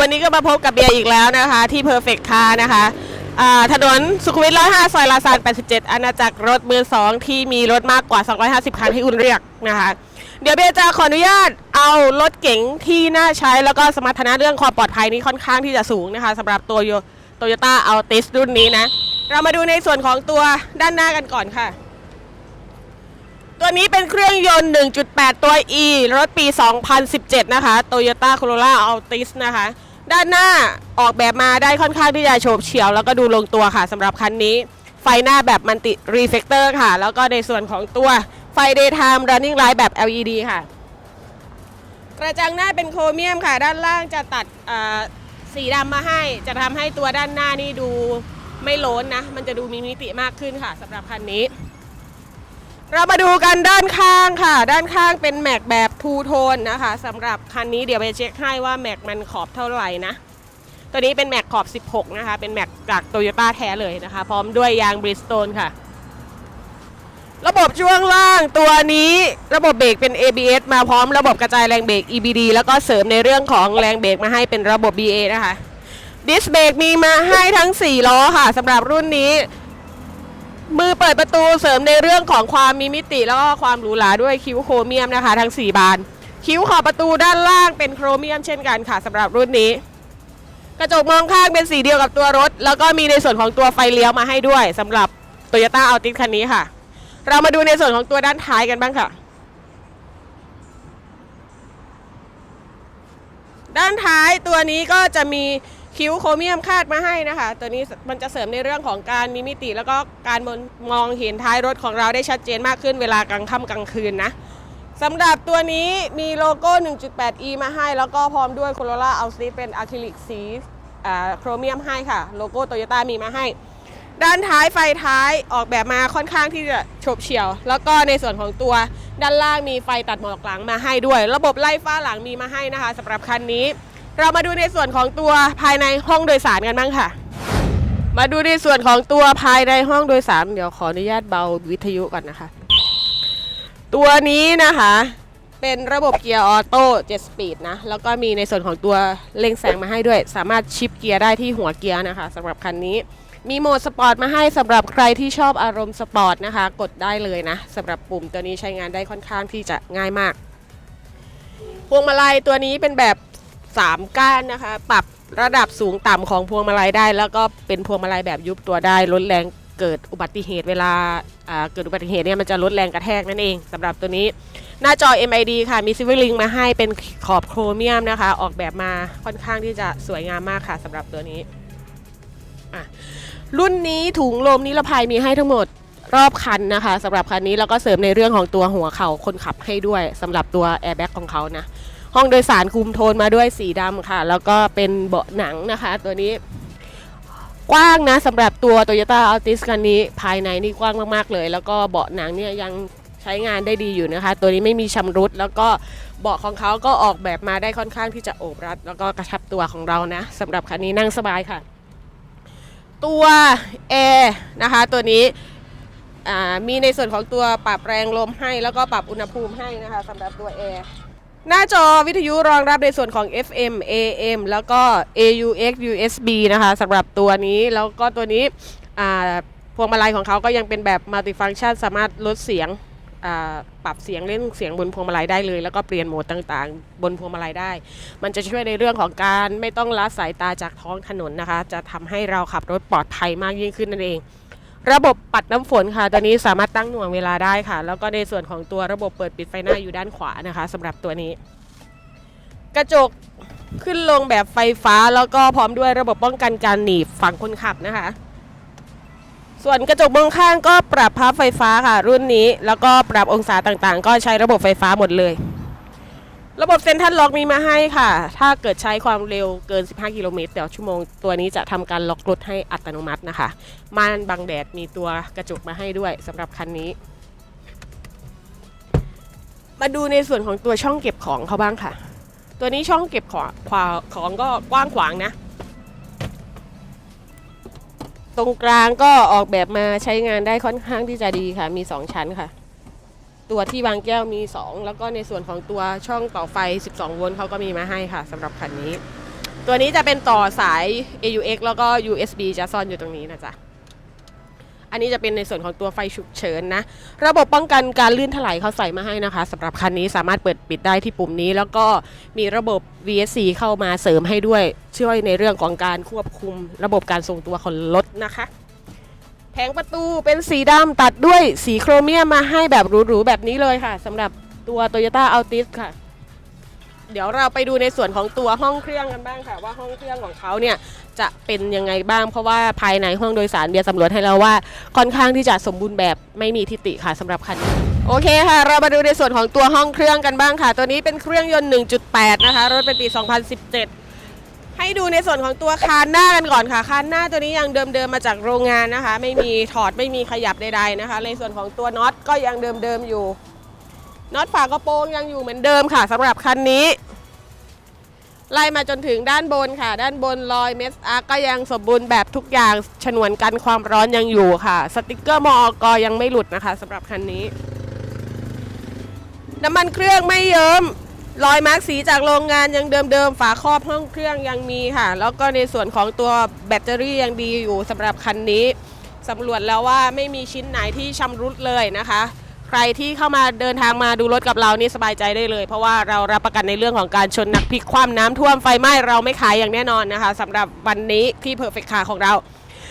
วันนี้ก็มาพบกับเบียร์อีกแล้วนะคะ ที่ Perfect Car นะคะถนนสุขุมวิท105 ซอยลาซาน87 อาณาจักรรถมือสองที่มีรถมากกว่า 250 คันให้คุณเรียกนะคะ เดี๋ยวเบียร์จะขออนุญาตเอารถเก๋งที่น่าใช้แล้วก็สมรรถนะเรื่องความปลอดภัยนี้ค่อนข้างที่จะสูงนะคะสำหรับตัวโตโยต้าอัลติสรุ่นนี้นะ เรามาดูในส่วนของตัวด้านหน้ากันก่อนค่ะ ตัวนี้เป็นเครื่องยนต์ 1.8 ตัว E รถปี 2017 นะคะ Toyota Corolla Altis นะคะ ด้านหน้าออกแบบมาได้ค่อนข้างที่จะโฉบเฉี่ยว แล้วก็ดูลงตัวค่ะสำหรับคันนี้ ไฟหน้าแบบมันติรีเฟกเตอร์ค่ะ แล้วก็ในส่วนของตัวไฟ daytime running light แบบ LED ค่ะ กระจังหน้าเป็นโครเมียมค่ะ ด้านล่างจะตัดสีดำมาให้ จะทำให้ตัวด้านหน้านี่ดูไม่โล้นนะ มันจะดูมีมิติมากขึ้นค่ะสำหรับคันนี้ เรามาดูกันด้านข้างค่ะ ด้านข้างเป็นแม็กแบบทูโทนนะคะสำหรับคันนี้เดี๋ยวไปเช็คให้ว่าแม็กมันขอบเท่าไหร่นะ ตัวนี้เป็นแม็กขอบ 16 นะคะ เป็นแม็กจากโตโยต้าแท้เลยนะคะ พร้อมด้วยยางบริสโตนค่ะ ระบบช่วงล่างตัวนี้ระบบเบรกเป็น ABS มาพร้อมระบบกระจายแรงเบรก EBD แล้วก็เสริมในเรื่องของแรงเบรกมาให้เป็นระบบ BA นะคะดิสเบรกมีมาให้ทั้ง 4 ล้อค่ะสำหรับรุ่นนี้ มือเปิดประตูเสริมในเรื่องของความมีมิติแล้วก็ความหรูหราด้วยคิ้วโครเมียมนะคะ ทั้ง 4 บาน คิ้วขอบประตูด้านล่างเป็นโครเมียมเช่นกันค่ะสำหรับรุ่นนี้ กระจกมองข้างเป็นสีเดียวกับตัวรถ แล้วก็มีในส่วนของตัวไฟเลี้ยวมาให้ด้วยสำหรับ Toyota Altis คันนี้ค่ะ เรามาดูในส่วนของตัวด้านท้ายกันบ้างค่ะ ด้านท้ายตัวนี้ก็จะมี คิ้วโครเมียมคาดมาให้นะคะ ตัวนี้มันจะเสริมในเรื่องของการมีมิติ แล้วก็การมองเห็นท้ายรถของเราได้ชัดเจนมากขึ้นเวลากลางค่ำกลางคืนนะสำหรับตัวนี้มีโลโก้ 1.8e มาให้ แล้วก็พร้อมด้วย Corolla a l t i เป็นอะคริลิกสีโครเมียมให้ค่ะ โลโก้โตโยต้ามีมาให้ ด้านท้ายไฟท้ายออกแบบมาค่อนข้างที่จะโฉบเฉี่ยว แล้วก็ในส่วนของตัวด้านล่างมีไฟตัดหมอกหลังมาให้ด้วย ระบบไล่ฟ้าหลังมีมาให้นะคะสำหรับคันนี้ เรามาดูในส่วนของตัวภายในห้องโดยสารกันบ้างค่ะ มาดูในส่วนของตัวภายในห้องโดยสาร เดี๋ยวขออนุญาตเบาวิทยุก่อนนะคะ ตัวนี้นะคะ เป็นระบบเกียร์ออโต้7สปีดนะ แล้วก็มีในส่วนของตัวเล็งแสงมาให้ด้วย สามารถชิปเกียร์ได้ที่หัวเกียร์นะคะสำหรับคันนี้ มีโหมดสปอร์ตมาให้สำหรับใครที่ชอบอารมณ์สปอร์ตนะคะ กดได้เลยนะสำหรับปุ่มตัวนี้ใช้งานได้ค่อนข้างที่จะง่ายมากพวงมาลัยตัวนี้เป็นแบบ 3 ก้านนะคะ ปรับระดับสูงต่ำของพวงมาลัยได้ แล้วก็เป็นพวงมาลัยแบบยุบตัวได้ลดแรงเกิดอุบัติเหตุเวลาเกิดอุบัติเหตุเนี่ยมันจะลดแรงกระแทกนั่นเองสำหรับตัวนี้หน้าจอ MID ค่ะมีซิลเวอร์ลิงมาให้เป็นขอบโครเมียมนะคะ ออกแบบมาค่อนข้างที่จะสวยงามมากค่ะสำหรับตัวนี้รุ่นนี้ถุงลมนิรภัยมีให้ทั้งหมดรอบคันนะคะสำหรับคันนี้แล้วก็เสริมในเรื่องของตัวหัวเข่าคนขับให้ด้วยสำหรับตัวแอร์แบ็กของเขานะ ห้องโดยสารคุมโทนมาด้วยสีดำค่ะ แล้วก็เป็นเบาะหนังนะคะ ตัวนี้กว้างนะสำหรับตัว Toyota Altis คันนี้ภายในนี่กว้างมากๆเลย แล้วก็เบาะหนังเนี่ยยังใช้งานได้ดีอยู่นะคะ ตัวนี้ไม่มีชำรุด แล้วก็เบาะของเขาก็ออกแบบมาได้ค่อนข้างที่จะโอบรัด แล้วก็กระชับตัวของเรานะสำหรับคันนี้นั่งสบายค่ะ ตัวแอร์นะคะตัวนี้มีในส่วนของตัวปรับแรงลมให้ แล้วก็ปรับอุณหภูมิให้นะคะสำหรับตัวแอร์ หน้าจอวิทยุรองรับในส่วนของ FM AM แล้วก็ AUX USB นะคะสำหรับตัวนี้แล้วก็ตัวนี้พวงมาลัยของเขาก็ยังเป็นแบบมัลติฟัง c t ชันสามารถลดเสียงปรับเสียงเล่นเสียงบนพวงมาลัยได้เลย แล้วก็เปลี่ยนโหมดต่างๆ บนพวงมาลัยได้ มันจะช่วยในเรื่องของการไม่ต้องละสายตาจากท้องถนนนะคะ จะทำให้เราขับรถปลอดภัยมากยิ่งขึ้นนั่นเอง ระบบปัดน้ำฝนค่ะ ตัวนี้สามารถตั้งหน่วงเวลาได้ค่ะ แล้วก็ในส่วนของตัวระบบเปิดปิดไฟหน้าอยู่ด้านขวานะคะสำหรับตัวนี้ กระจกขึ้นลงแบบไฟฟ้าแล้วก็พร้อมด้วยระบบป้องกันการหนีบฝั่งคนขับนะคะ ส่วนกระจกมองข้างก็ปรับพับไฟฟ้าค่ะ รุ่นนี้ แล้วก็ปรับองศาต่างๆ ก็ใช้ระบบไฟฟ้าหมดเลย ระบบเซ็นทรัลล็อกมีมาให้ค่ะ ถ้าเกิดใช้ความเร็วเกิน 15 กิโลเมตรต่อชั่วโมง ตัวนี้จะทำการล็อกรถให้อัตโนมัตินะคะ ม่านบังแดดมีตัวกระจกมาให้ด้วยสำหรับคันนี้ มาดูในส่วนของตัวช่องเก็บของเขาบ้างค่ะ ตัวนี้ช่องเก็บของขของก็กว้างขวางนะ ตรงกลางก็ออกแบบมาใช้งานได้ค่อนข้างที่จะดีค่ะ มี 2 ชั้นค่ะ ตัวที่วางแก้วมี 2 แล้วก็ในส่วนของตัวช่องต่อไฟ 12 โวลต์เขาก็มีมาให้ค่ะสำหรับคันนี้ ตัวนี้จะเป็นต่อสาย AUX แล้วก็ USB จะซ่อนอยู่ตรงนี้นะจ๊ะอันนี้จะเป็นในส่วนของตัวไฟฉุกเฉินนะ ระบบป้องกันการลื่นถลายเขาใส่มาให้นะคะสำหรับคันนี้สามารถเปิดปิดได้ที่ปุ่มนี้ แล้วก็มีระบบ VSC เข้ามาเสริมให้ด้วย ช่วยในเรื่องของการควบคุมระบบการทรงตัวของรถนะคะ ผงประตูเป็นสีดำตัดด้วยสีโครเมียมมาให้แบบหรูๆแบบนี้เลยค่ะสำหรับตัว Toyota Altis ค่ะ เดี๋ยวเราไปดูในส่วนของตัวห้องเครื่องกันบ้างค่ะ ว่าห้องเครื่องของเขาเนี่ยจะเป็นยังไงบ้าง เพราะว่าภายในห้องโดยสารเบียร์สำรวจให้เราว่าค่อนข้างที่จะสมบูรณ์แบบไม่มีทิฏฐิค่ะสำหรับคันนี้โอเคค่ะ เรามาดูในส่วนของตัวห้องเครื่องกันบ้างค่ะ ตัวนี้เป็นเครื่องยนต์ 1.8 นะคะรถเป็นปี 2017 ให้ดูในส่วนของตัวคานหน้ากันก่อนค่ะ คานหน้าตัวนี้ยังเดิมๆมาจากโรงงานนะคะ ไม่มีถอดไม่มีขยับใดๆนะคะ ในส่วนของตัวน็อตก็ยังเดิมๆอยู่ น็อตฝากระโปรงยังอยู่เหมือนเดิมค่ะสำหรับคันนี้ ไล่มาจนถึงด้านบนค่ะ ด้านบนรอยเมสอาร์ก็ยังสมบูรณ์แบบทุกอย่างฉนวนกันความร้อนยังอยู่ค่ะ สติกเกอร์มอกยังไม่หลุดนะคะสำหรับคันนี้ น้ำมันเครื่องไม่เยิ้ม รอยมาร์กสีจากโรงงานยังเดิมๆ ฝาครอบห้องเครื่องยังมีค่ะ แล้วก็ในส่วนของตัวแบตเตอรี่ยังดีอยู่สำหรับคันนี้สำรวจแล้วว่าไม่มีชิ้นไหนที่ชำรุดเลยนะคะ ใครที่เข้ามาเดินทางมาดูรถกับเรานี่สบายใจได้เลย เพราะว่าเรารับประกันในเรื่องของการชนหนักพลิกคว่ำน้ำท่วมไฟไหม้เราไม่ขายอย่างแน่นอนนะคะสำหรับวันนี้ที่ Perfect Car ของเรา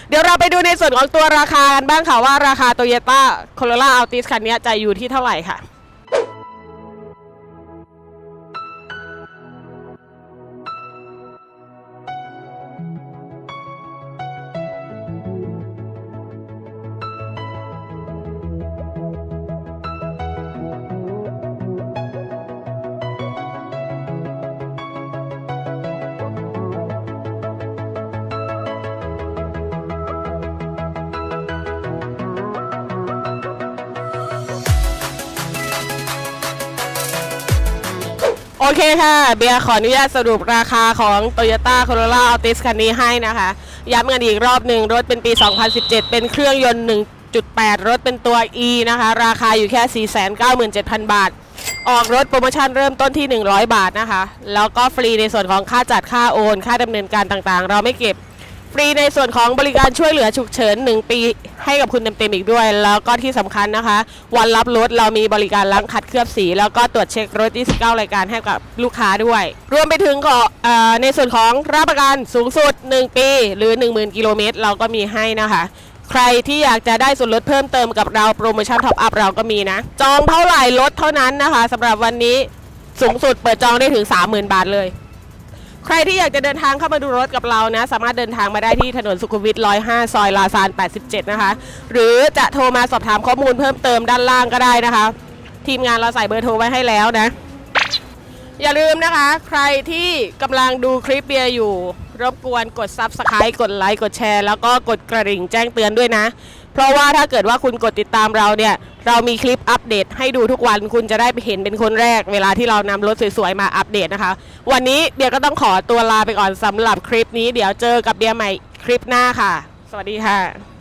เดี๋ยวเราไปดูในส่วนของตัวราคากันบ้างค่ะว่าราคา Toyota Corolla Altis คันนี้จะอยู่ที่เท่าไหร่ค่ะ เคค่ะ เบียร์ขออนุญาตสรุปราคาของ Toyota Corolla Altis คันนี้ให้นะคะ ย้ำกันอีกรอบหนึ่งรถเป็นปี 2017 เป็นเครื่องยนต์ 1.8 รถเป็นตัว E นะคะ ราคาอยู่แค่ 497,000 บาท ออกรถโปรโมชั่นเริ่มต้นที่ 100 บาทนะคะ แล้วก็ฟรีในส่วนของค่าจัดค่าโอน ค่าดำเนินการต่างๆ เราไม่เก็บ ฟรีในส่วนของบริการช่วยเหลือฉุกเฉิน 1 ปีให้กับคุณเต็มๆอีกด้วย แล้วก็ที่สำคัญนะคะ วันรับรถเรามีบริการล้างขัดเคลือบสี แล้วก็ตรวจเช็ครถ 29 รายการให้กับลูกค้าด้วย รวมไปถึงขอในส่วนของรับประกันสูงสุด 1 ปี หรือ 10,000 กิโลเมตร เราก็มีให้นะคะใครที่อยากจะได้ส่วนลดเพิ่มเติมกับเราโปรโมชั่นท็อปอัพเราก็มีนะ จองเท่าไหร่ลดเท่านั้นนะคะสำหรับวันนี้สูงสุดเปิดจองได้ถึง 30,000 บาทเลย ใครที่อยากจะเดินทางเข้ามาดูรถกับเรานะ สามารถเดินทางมาได้ที่ถนนสุขุมวิท105 ซอยลาซาน 87 นะคะ หรือจะโทรมาสอบถามข้อมูลเพิ่มเติมด้านล่างก็ได้นะคะ ทีมงานเราใส่เบอร์โทรไว้ให้แล้วนะ อย่าลืมนะคะ ใครที่กำลังดูคลิปเบียร์อยู่ รบกวนกด Subscribe กดไลค์กดแชร์ แล้วก็กดกระดิ่งแจ้งเตือนด้วยนะ เพราะว่าถ้าเกิดว่าคุณกดติดตามเราเนี่ย เรามีคลิปอัปเดตให้ดูทุกวันคุณจะได้ไปเห็นเป็นคนแรก เวลาที่เรานำรถสวยๆมาอัปเดตนะคะ วันนี้เบียก็ต้องขอตัวลาไปก่อนสำหรับคลิปนี้ เดี๋ยวเจอกับเบียใหม่คลิปหน้าค่ะ สวัสดีค่ะ